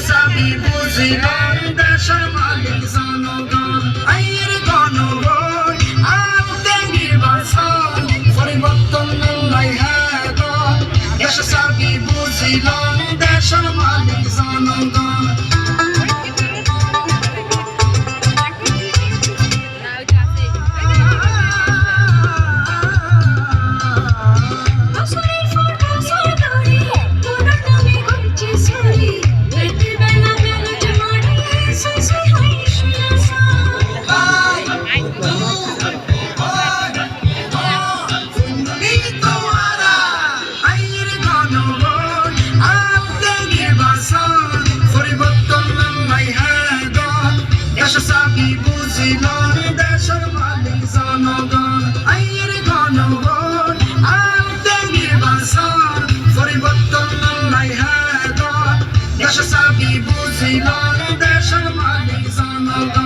সবই বুঝিলাম দেশের মালিক জনগণ, আইয়ের গণগণ আনতে নির্বাচন পরিবর্তন নাই হ্যাঁ দেশ সবই বুঝিলাম দেশের মালিক জনগণ। আনতে নির্বাচন পরিবর্তন নাই হ্যাঁ দেশ সবই বুঝিলাম দেশের মালিক জনগণ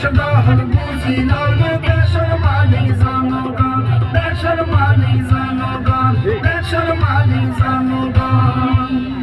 দেশবহর বুঝি লবে দেশের মালিক জনগণ দেশের মালিক জনগণ দেশের মালিক জনগণ